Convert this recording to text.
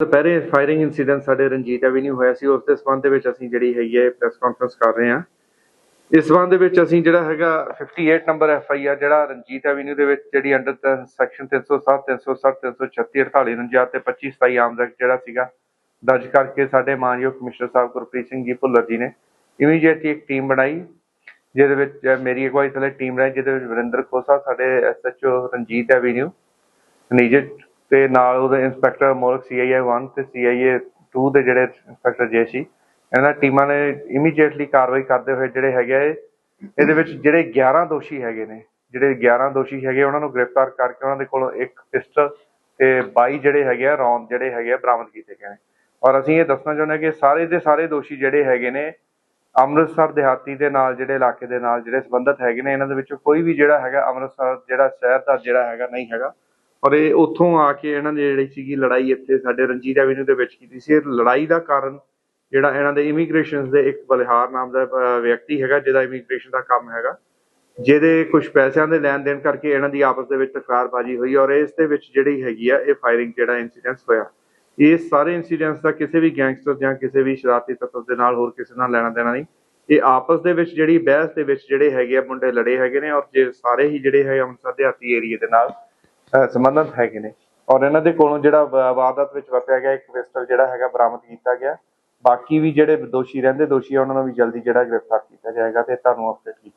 ਦੁਪਹਿਰੇ firing incident ਸਾਡੇ Ranjit avenue ਹੋਇਆ ਸੀ, ਉਸ ਦੇ ਸੰਬੰਧ ਦੇ ਵਿੱਚ ਅਸੀਂ ਜਿਹੜੀ ਹੈਗੀ ਹੈ ਪ੍ਰੈਸ ਕਾਨਫਰੰਸ ਕਰ ਰਹੇ ਹਾਂ। ਇਸ ਸੰਬੰਧ ਦੇ ਵਿੱਚ ਅਸੀਂ ਜਿਹੜਾ ਹੈਗਾ 58 ਨੰਬਰ ਐਫ ਆਈ ਆਰ ਜਿਹੜਾ ਰਣਜੀਤ ਐਵੀਨਿਊ ਦੇ ਵਿੱਚ ਜਿਹੜੀ ਅੰਡਰ ਸੈਕਸ਼ਨ 307 307 336 48 49 ਤੇ 25 27 ਆਮ ਐਕਟ ਜਿਹੜਾ ਸੀਗਾ, ਦਰਜ ਕਰਕੇ ਸਾਡੇ ਮਾਨਯੋਗ ਕਮਿਸ਼ਨਰ ਸਾਹਿਬ ਗੁਰਪ੍ਰੀਤ ਸਿੰਘ ਜੀ ਭੁੱਲਰ ਜੀ ਨੇ ਇਮੀਡੀਏਟਲੀ ਇੱਕ ਟੀਮ ਬਣਾਈ, ਜਿਹਦੇ ਵਿੱਚ ਮੇਰੀ ਅਗਵਾਈ ਥੱਲੇ ਟੀਮ ਰਹੀ ਜਿਹਦੇ ਵਿੱਚ ਵਰਿੰਦਰ ਖੋਸਾ, ਸਾਡੇ ਐਸਐਚਓ ਰਣਜੀਤ ਐਵੀਨਿਊ ਨਿਜਟ ਤੇ ਨਾਲ ਉਹਦੇ ਇੰਸਪੈਕਟਰ ਮੋਰਕ ਸੀਆਈਏ 1 ਤੇ ਸੀਆਈਏ 2 ਦੇ ਜਿਹੜੇ ਇੰਸਪੈਕਟਰ ਜੇ ਇਹਨਾਂ ਟੀਮਾਂ ਨੇ ਇਮੀਡੀਏਟਲੀ ਕਾਰਵਾਈ ਕਰਦੇ ਹੋਏ ਜਿਹੜੇ ਹੈਗੇ ਆ ਇਹ- ਇਹਦੇ ਵਿੱਚ ਜਿਹੜੇ 11 ਦੋਸ਼ੀ ਹੈਗੇ ਨੇ, ਜਿਹੜੇ 11 ਦੋਸ਼ੀ ਹੈਗੇ, ਉਹਨਾਂ ਨੂੰ ਗ੍ਰਿਫਤਾਰ ਕਰਕੇ ਉਹਨਾਂ ਦੇ ਕੋਲੋਂ ਇੱਕ ਪਿਸਟਲ ਤੇ 22 ਜਿਹੜੇ ਹੈਗੇ ਆ, ਰੌਂਦ ਜਿਹੜੇ ਹੈਗੇ ਆ, ਬਰਾਮਦ ਕੀਤੇ ਗਏ ਨੇ। ਔਰ ਅਸੀਂ ਇਹ ਦੱਸਣਾ ਚਾਹੁੰਦੇ ਹਾਂ ਕਿ ਸਾਰੇ ਦੇ ਸਾਰੇ ਦੋਸ਼ੀ ਜਿਹੜੇ ਹੈਗੇ ਨੇ, ਅੰਮ੍ਰਿਤਸਰ ਦਿਹਾਤੀ ਦੇ ਨਾਲ, ਜਿਹੜੇ ਇਲਾਕੇ ਦੇ ਨਾਲ, ਜਿਹੜੇ ਸੰਬੰਧਿਤ ਹੈਗੇ ਨੇ, ਇਹਨਾਂ ਦੇ ਵਿੱਚੋਂ ਕੋਈ ਵੀ ਜਿਹੜਾ ਹੈਗਾ, ਅੰਮ੍ਰਿਤਸਰ ਜਿਹੜਾ ਸ਼ਹਿਰ ਦਾ ਜਿਹੜਾ ਹੈਗਾ, ਨਹੀਂ ਹੈਗਾ ਔਰ ਇਹ ਉੱਥੋਂ ਆ ਕੇ ਇਹਨਾਂ ਦੀ ਜਿਹੜੀ ਸੀਗੀ ਲੜਾਈ ਇੱਥੇ ਸਾਡੇ ਰਣਜੀਤ ਐਵੀਨਿਊ ਦੇ ਵਿੱਚ ਕੀਤੀ ਸੀ। ਇਹ ਲੜਾਈ ਦਾ ਕਾਰਨ ਜਿਹੜਾ ਇਹਨਾਂ ਦੇ ਇਮੀਗ੍ਰੇਸ਼ਨ ਦੇ ਇੱਕ ਬਲਿਹਾਰ ਨਾਮ ਦਾ ਵਿਅਕਤੀ ਹੈਗਾ ਜਿਹਦਾ ਇਮੀਗ੍ਰੇਸ਼ਨ ਦਾ ਕੰਮ ਹੈਗਾ, ਜਿਹਦੇ ਕੁਝ ਪੈਸਿਆਂ ਦੇ ਲੈਣ ਦੇਣ ਕਰਕੇ ਇਹਨਾਂ ਦੀ ਆਪਸ ਦੇ ਵਿੱਚ ਤਕਰਾਰਬਾਜ਼ੀ ਹੋਈ ਔਰ ਇਸ ਦੇ ਵਿੱਚ ਜਿਹੜੀ ਹੈਗੀ ਆ, ਇਹ ਫਾਇਰਿੰਗ ਜਿਹੜਾ ਇਨਸੀਡੈਂਟ ਹੋਇਆ। ਇਹ ਸਾਰੇ ਇਨਸੀਡੈਂਟਸ ਦਾ ਕਿਸੇ ਵੀ ਗੈਂਗਸਟਰ ਜਾਂ ਕਿਸੇ ਵੀ ਸ਼ਰਾਰਤੀ ਤੱਤਵ ਦੇ ਨਾਲ ਹੋਰ ਕਿਸੇ ਨਾਲ ਲੈਣਾ ਦੇਣਾ ਨਹੀਂ। ਇਹ ਆਪਸ ਦੇ ਵਿੱਚ ਜਿਹੜੀ ਬਹਿਸ ਦੇ ਵਿੱਚ ਜਿਹੜੇ ਹੈਗੇ ਆ, ਮੁੰਡੇ ਲੜੇ ਹੈਗੇ ਨੇ ਔਰ ਜੇ ਸਾਰੇ ਹੀ ਜਿਹੜੇ ਹੈ ਅੰਮ੍ਰਿਤਸਰ ਦਿਹਾਤੀ ਏਰੀਏ ਦੇ ਨਾਲ ਸੰਬੰਧਿਤ ਹੈਗੇ ਨੇ। ਔਰ ਇਹਨਾਂ ਦੇ ਕੋਲੋਂ ਜਿਹੜਾ ਵਾਰਦਾਤ ਵਿੱਚ ਵਰਤਿਆ ਗਿਆ, ਇੱਕ ਪਿਸਟਲ ਜਿਹੜਾ ਹੈਗਾ ਬਰਾਮਦ ਕੀਤਾ ਗਿਆ। ਬਾਕੀ ਵੀ ਜਿਹੜੇ ਦੋਸ਼ੀ ਰਹਿੰਦੇ, ਦੋਸ਼ੀ ਆ, ਉਹਨਾਂ ਨੂੰ ਵੀ ਜਲਦੀ ਜਿਹੜਾ ਗ੍ਰਿਫਤਾਰ ਕੀਤਾ ਜਾਏਗਾ ਤੇ ਤੁਹਾਨੂੰ ਅਪਡੇਟ ਕੀਤਾ